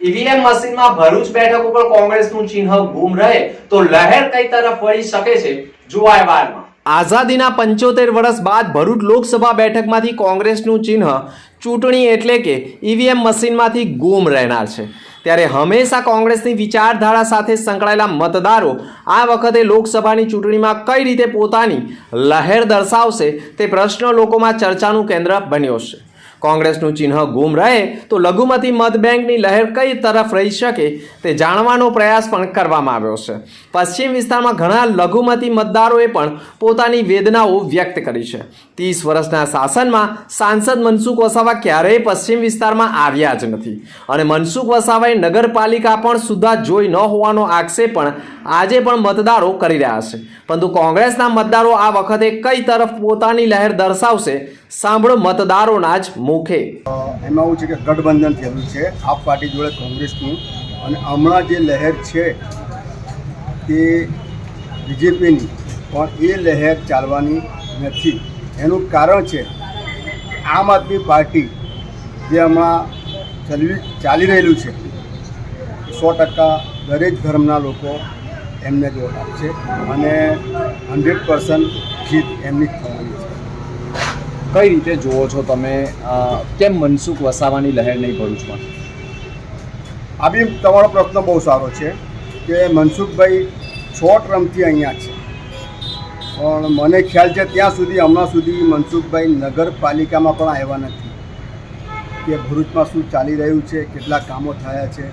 EVM મશીનમાં ભરૂચ બેઠક ઉપર કોંગ્રેસનું ચિહ્ન ગુમ રહે તો લહેર કઈ તરફ વળી શકે છે? જુઓ વારમાં. આઝાદીના પંચોતેર વર્ષ બાદ ભરૂચ લોકસભા બેઠકમાંથી કોંગ્રેસનું ચિહ્ન ચૂંટણી એટલે કે ઈવીએમ મશીનમાંથી ગુમ રહેનાર છે. ત્યારે હંમેશા કોંગ્રેસની વિચારધારા સાથે સંકળાયેલા મતદારો આ વખતે લોકસભાની ચૂંટણીમાં કઈ રીતે પોતાની લહેર દર્શાવશે તે પ્રશ્ન લોકોમાં ચર્ચાનું કેન્દ્ર બન્યો છે. કોંગ્રેસનું ચિહ્ન ગુમ રહે તો લઘુમતી મત બેંકની લહેર કઈ તરફ રહી શકે તે જાણવાનો પ્રયાસ પણ કરવામાં આવ્યો છે. પશ્ચિમ વિસ્તારમાં ઘણા લઘુમતી મતદારોએ પણ પોતાની વેદનાઓ વ્યક્ત કરી છે. ત્રીસ વર્ષના શાસનમાં સાંસદ મનસુખ વસાવા ક્યારેય પશ્ચિમ વિસ્તારમાં આવ્યા જ નથી. અને મનસુખ વસાવાએ નગરપાલિકા પણ સુધા જોઈ ન હોવાનો આક્ષેપ પણ આજે પણ મતદારો કરી રહ્યા છે. પરંતુ કોંગ્રેસના મતદારો આ વખતે કઈ તરફ પોતાની લહેર દર્શાવશે, સાંભળો મતદારોના જ મુખે એમાં એવું છે કે ગઠબંધન થયેલું છે, આપ પાર્ટી જોડે કોંગ્રેસનું અને હમણાં જે લહેર છે તે બીજેપીની, પણ એ લહેર ચાલવાની નથી. એનું કારણ છે આમ આદમી પાર્ટી જે હમણાં ચલવી, ચાલી રહેલું છે, સો ટકા દરેક ધર્મના લોકો એમને જ વોટ આપશે અને હંડ્રેડ પર્સન્ટ જીત એમની જ થવાની કઈ રીતે જુઓ છો તમે? કેમ મનસુખ વસાવાની લહેર નહીં ભરૂચમાં આ બી તમારો પ્રશ્ન બહુ સારો છે કે મનસુખભાઈ છ ટ્રમથી અહીંયા છે. પણ મને ખ્યાલ છે ત્યાં સુધી, હમણાં સુધી મનસુખભાઈ નગરપાલિકામાં પણ આવ્યા નથી. કે ભરૂચમાં શું ચાલી રહ્યું છે, કેટલા કામો થયા છે.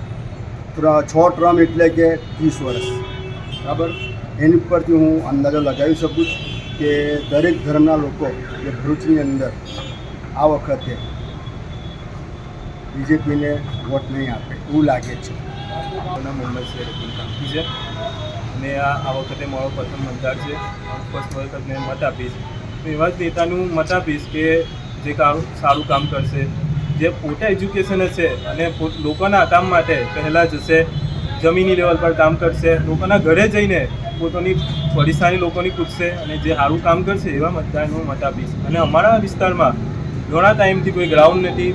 છ ટ્રમ એટલે કે ત્રીસ વર્ષ. બરાબર? એની ઉપરથી હું અંદાજો લગાવી શકું છું. કે દરેક ધર્મના લોકો જે ભરૂચની અંદર આ વખતે બીજેપીને વોટ નહીં આપે એવું લાગે છે. મુંબઈ શહેર અબ્દુલ છે. અને આ આ વખતે મારો પ્રથમ મતદાર છે. ફર્સ્ટ વખત મત આપીશ. તો એવા જ નેતાનું મત આપીશ કે જે સારું કામ કરશે. જે પોતે એજ્યુકેશન છે અને લોકોના કામ માટે પહેલાં જશે જમીની લેવલ પર કામ કરશે. લોકોના ઘરે જઈને પોતાની પરેશાની લોકોની પૂછશે અને જે સારું કામ કરશે એવા મતદારનું મત આપીશ. અને અમારા વિસ્તારમાં ઘણા ટાઈમથી કોઈ ગ્રાઉન્ડ નથી.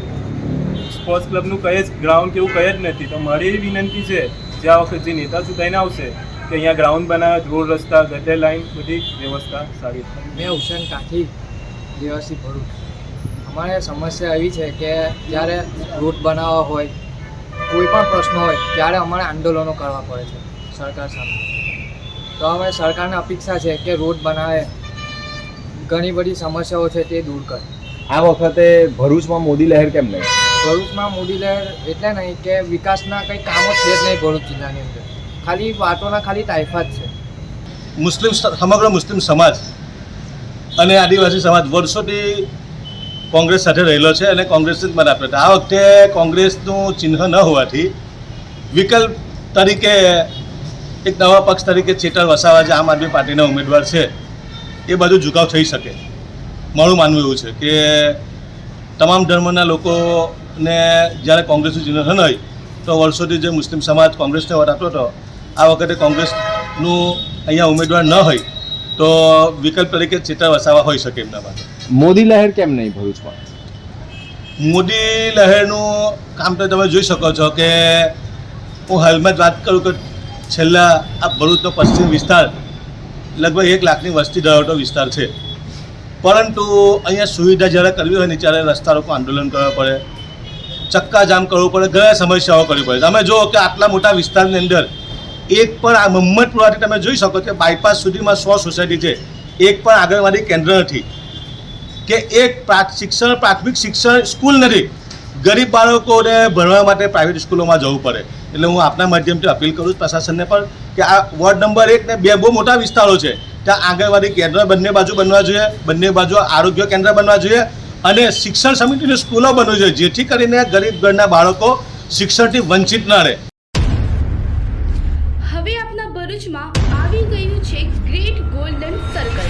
સ્પોર્ટ્સ ક્લબનું કહે જ ગ્રાઉન્ડ કે એવું કહે જ નથી. તો મારી એવી વિનંતી છે જે આ વખત જે નેતા ચૂંટાઈને આવશે કે અહીંયા ગ્રાઉન્ડ બનાવે, રોડ રસ્તા, ગટર લાઈન બધી વ્યવસ્થા સારી મેં હુસેન કાઠી દેવાસી ભરૂચ. અમારે સમસ્યા એવી છે કે જ્યારે રૂટ બનાવવા હોય કોઈ પણ પ્રશ્ન હોય ત્યારે અમારે આંદોલનો કરવા પડે છે સરકાર સામે. તો અમે સરકારને અપેક્ષા છે કે રોડ બનાવે. ઘણી બધી સમસ્યાઓ છે તે દૂર કરે. આ વખતે ભરૂચમાં મોદી લહેર કેમ નહીં? ભરૂચમાં મોદી લહેર એટલે નહીં કે વિકાસના કંઈ કામો છે જ નહીં ભરૂચ જિલ્લાની અંદર. ખાલી વાતોના ખાલી તાઇફા જ છે. મુસ્લિમ સમગ્ર મુસ્લિમ સમાજ અને આદિવાસી સમાજ વર્ષોથી કોંગ્રેસ સાથે રહેલો છે અને કોંગ્રેસને જ મત આપ્યો આ વખતે કોંગ્રેસનું ચિહ્ન ન હોવાથી વિકલ્પ તરીકે, એક નવા પક્ષ તરીકે ચેતર વસાવા જે આમ આદમી પાર્ટીના ઉમેદવાર છે, એ બધું ઝુકાવ થઈ શકે. મારું માનવું એવું છે કે તમામ ધર્મના લોકોને જ્યારે કોંગ્રેસનું ચિહ્ન ન હોય, તો વર્ષોથી જે મુસ્લિમ સમાજ કોંગ્રેસને વોટ આપતો હતો, આ વખતે કોંગ્રેસનું અહીંયા ઉમેદવાર ન હોય, તો વિકલ્પ તરીકે ચેતર વસાવા હોઈ શકે એમના માટે. મોદી લહેર કેમ નહીં ભરૂચમાં મોદી લહેરનું કામ તો તમે જોઈ શકો છો કે હું હાલમાં વાત કરું કે છેલ્લા આ ભરૂચનો પશ્ચિમ વિસ્તાર લગભગ એક લાખની વસ્તી ધરાવતો વિસ્તાર છે. પરંતુ અહીંયા સુવિધા જ્યારે કરવી હોય ને ત્યારે રસ્તા રોકો આંદોલન કરવા પડે ચક્કાજામ કરવું પડે, ઘણા સમસ્યાઓ કરવી પડે. તમે જુઓ કે આટલા મોટા વિસ્તારની અંદર એક પણ આ મહમ્મદપુરાથી તમે જોઈ શકો કે બાયપાસ સુધીમાં સો સોસાયટી છે. એક પણ આંગણવાડી કેન્દ્ર નથી. કે એક શિક્ષણ, પ્રાથમિક શિક્ષણ સ્કૂલ નથી. ગરીબ બાળકોને ભણવા માટે પ્રાઇવેટ સ્કૂલોમાં જવું પડે. એટલે હું આપના માધ્યમથી અપીલ કરું છું પ્રશાસનને પણ કે આ વોર્ડ નંબર એક ને બે બહુ મોટા વિસ્તારો છે. ત્યાં આંગણવાડી કેન્દ્ર બંને બાજુ બનવા જોઈએ, બંને બાજુ આરોગ્ય કેન્દ્ર બનવા જોઈએ અને શિક્ષણ સમિતિની સ્કૂલો બનવી જોઈએ, જેથી કરીને ગરીબ ઘરના બાળકો શિક્ષણથી વંચિત ન રહે. હવે આપના ભરૂચમાં આવી ગયું છે ગ્રેટ ગોલ્ડન સર્કલ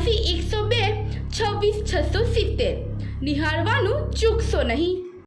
બ્યાસી એકસો બે છવ્વીસ છસો સિત્તેર. નિહાળવાનું ચૂકશો નહીં.